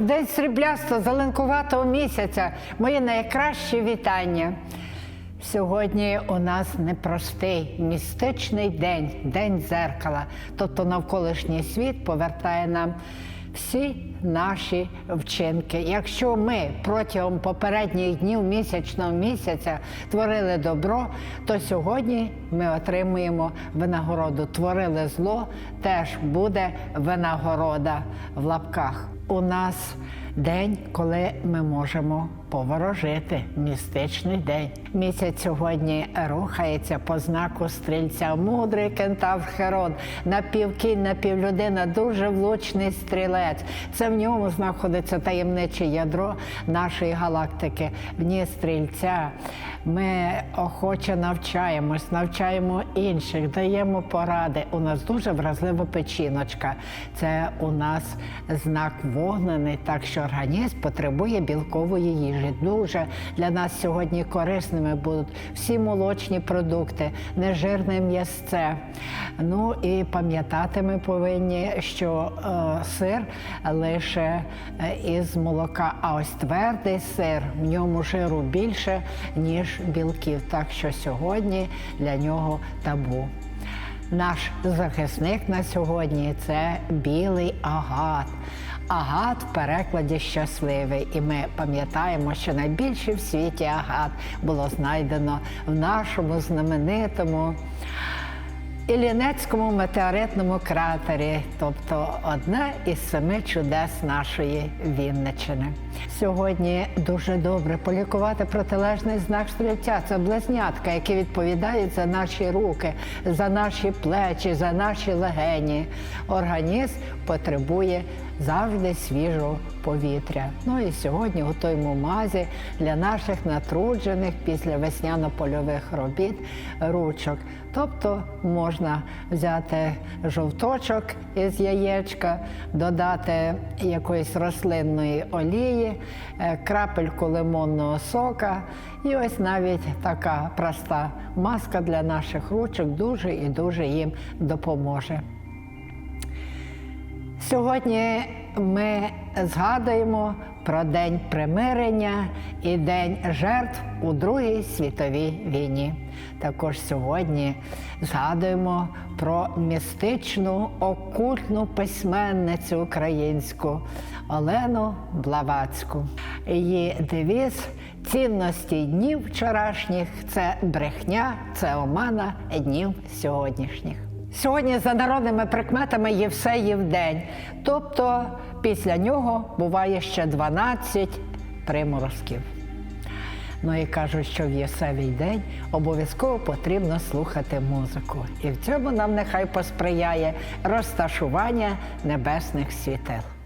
День сріблясто зеленкуватого місяця. Мої найкращі вітання. Сьогодні у нас непростий містичний день, день дзеркала. Тобто навколишній світ повертає нам всі наші вчинки. Якщо ми протягом попередніх днів місячного місяця творили добро, то сьогодні ми отримуємо винагороду. Творили зло, теж буде винагорода в лапках. У нас день, коли ми можемо поворожити. Містичний день. Місяць сьогодні рухається по знаку стрільця. Мудрий кентавр Херон, напівкінь, напівлюдина, дуже влучний стрілець. Це в ньому знаходиться таємниче ядро нашої галактики. В ній стрільця. Ми охоче навчаємось, навчаємо інших, даємо поради. У нас дуже вразлива печіночка. Це у нас знак вогнений, так що організм потребує білкової їжі. Дуже для нас сьогодні корисними будуть всі молочні продукти, нежирне м'ясце. Ну і пам'ятати ми повинні, що е, сир лише е, із молока, а ось твердий сир, в ньому жиру більше, ніж білків. Так що сьогодні для нього табу. Наш захисник на сьогодні це білий агат. Агат в перекладі щасливий. І ми пам'ятаємо, що найбільше в світі агат було знайдено в нашому знаменитому Іллінецькому метеоритному кратері, тобто одне із семи чудес нашої Вінничини. Сьогодні дуже добре полікувати протилежний знак стрільця. Це близнятка, які відповідають за наші руки, за наші плечі, за наші легені. Організм потребує завжди свіжого повітря. Ну і сьогодні готуємо мазі для наших натруджених після весняно-польових робіт ручок. Тобто можна взяти жовточок із яєчка, додати якоїсь рослинної олії, е, крапельку лимонного сока. І ось навіть така проста маска для наших ручок дуже і дуже їм допоможе. Сьогодні ми згадуємо про День примирення і День жертв у Другій світовій війні. Також сьогодні згадуємо про містичну окультну письменницю українську Олену Блавацьку. Її девіз цінності днів вчорашніх це брехня, це омана днів сьогоднішніх. Сьогодні за народними прикметами Євсеїв день, тобто після нього буває ще 12 приморозків. Ну і кажуть, що в Єсевій день обов'язково потрібно слухати музику. І в цьому нам нехай посприяє розташування небесних світел.